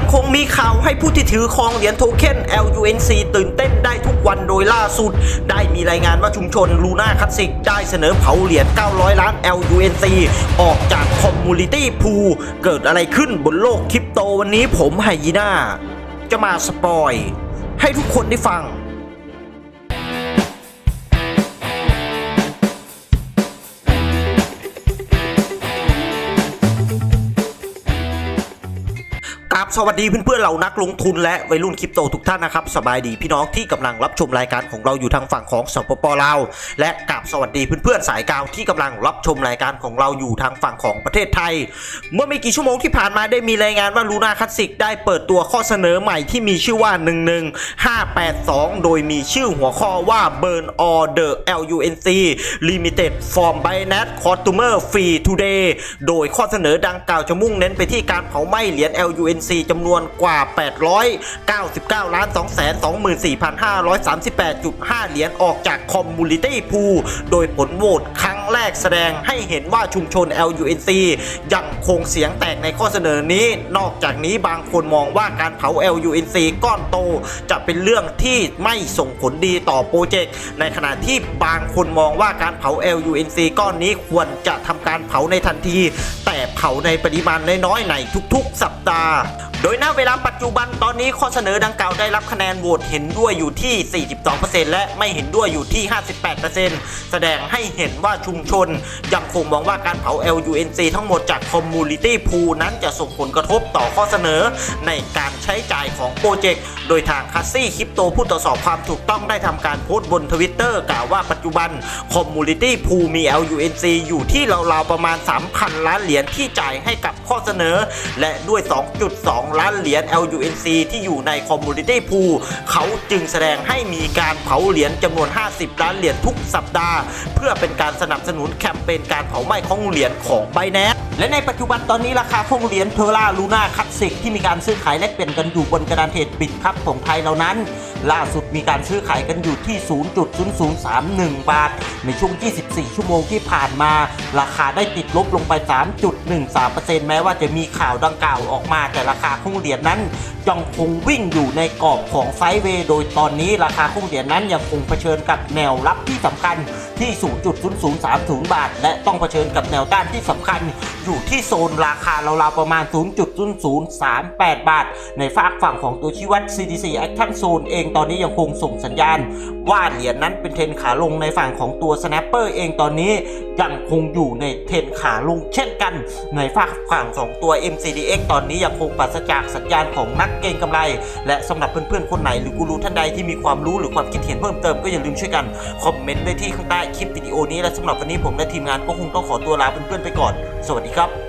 ยังคงมีข่าวให้ผู้ที่ถือครองเหรียญโทเค็น LUNC ตื่นเต้นได้ทุกวันโดยล่าสุด ได้มีรายงานว่าชุมชนลูน่าคัสสิกได้เสนอเผาเหรียญ 900 ล้าน LUNC ออกจากคอมมูนิตี้พูเกิดอะไรขึ้นบนโลกคริปโตวันนี้ผมไฮยีน่า จะมาสปอย ให้ทุกคนได้ฟัง กับสวัสดีเพื่อนๆเหล่านักลงทุนและวัยรุ่นคริปโตทุกท่านนะครับสบายดีพี่น้องที่กำลังรับชมรายการของเราอยู่ทางฝั่งของสปปลาวและกับสวัสดีเพื่อนๆสายกาวที่กำลังรับชมรายการของเราอยู่ทางฝั่งของประเทศไทย เมื่อไม่กี่ชั่วโมงที่ผ่านมาได้มีรายงานว่าลูน่าคัตสิกได้เปิดตัวข้อเสนอใหม่ที่มีชื่อว่า 11582 โดยมีชื่อหัวข้อว่า Burn All the LUNC Limited from Binance Customer Fee Today โดยข้อเสนอดังกล่าวจะมุ่งเน้นไปที่การเผาไหม้เหรียญ LUNC 4จำนวนกว่า 899ล้าน224,538.5 เหรียญออกจากคอมมูนิตี้พูโดยผลโหวตครั้งแรกแสดงให้เห็นว่าชุมชน LUNC ยังคงเสียงแตกในข้อเสนอนี้ นอกจากนี้บางคนมองว่าการเผา LUNC ก้อนโต จะเป็นเรื่องที่ไม่ส่งผลดีต่อโปรเจกต์ ในขณะที่บางคนมองว่าการเผา LUNC ก้อนนี้ควรจะทำการเผาในทันทีแต่เผาในปริมาณน้อยๆในทุกๆ สัปดาห์ โดยณเวลาปัจจุบันตอนนี้ข้อเสนอดังกล่าวได้รับคะแนนโหวตเห็นด้วยอยู่ที่ 42%และไม่เห็นด้วยอยู่ที่ 58%แสดงให้เห็นว่าชุมชน ยังคงมองว่าการเผา LUNC ทั้งหมดจาก Community Pool นั้นจะส่งผลกระทบต่อข้อเสนอในการใช้จ่ายของโปรเจกต์ โดยทางคัสซี่คริปโตผู้ตรวจสอบความถูกต้องได้ทำการโพสต์บนทวิตเตอร์กล่าวว่าปัจจุบัน Community Pool มี LUNC อยู่ที่ราวๆประมาณ 3,000 ล้านเหรียญที่จ่ายให้กับข้อเสนอ และด้วย 2.2 ล้านเหรียญ LUNC ที่อยู่ใน Community Pool เขาจึงแสดงให้มีการเผาเหรียญจำนวน 50 ล้านเหรียญทุกสัปดาห์ เพื่อเป็นการสนับสนุนแคมเปญการเผาไหม้ของเหรียญของ b i n a n c e และในปัจจุบันตอนนี้ราคาของเหรียญเทอร่าลูน่าคัตสิกที่มีการซื้อขายแลกเปลี่ยนกันอยู่บนกระดานเทรดบิตครับของไทยเรานั้น ล่าสุดมีการซื้อขายกันอยู่ที่ 0.0031 บาท ในช่วง 24 ชั่วโมงที่ผ่านมา ราคาได้ติดลบลงไป 3.13%แม้ว่าจะมีข่าวดังกล่าวออกมาแต่ราคาของเหรียญนั้นยังคงวิ่งอยู่ในกรอบของไซด์เวย์โดยตอนนี้ราคาของเหรียญนั้นยังคงเผชิญกับแนวรับที่สำคัญที่ 0.0030 บาท และต้องเผชิญกับแนวต้านที่สำคัญอยู่ที่โซนราคาราวๆประมาณ 0.0038 บาท ในฝากฝั่งของตัวชี้วัด CDC Action Zone เองตอนนี้ยังคงส่งสัญญาณ ว่าเหรียญนั้นเป็นเทรนขาลงในฝั่งของตัว Snapper เองตอนนี้ยังคงอยู่ในเทรนขาลงเช่นกัน ในฝากฝั่งของตัว MCDX ตอนนี้ยังคงปราศจากสัญญาณของนักเก็งกำไร และสำหรับเพื่อนๆคนไหนหรือกูรูท่านใดที่มีความรู้หรือความคิดเห็นเพิ่มเติมก็อย่าลืมช่วยกันคอมเมนต์ไว้ที่ข้างใต้คลิปวิดีโอนี้และสำหรับวันนี้ผมและทีมงานก็คงต้องขอตัวลาเพื่อนๆไปก่อน สวัสดีครับ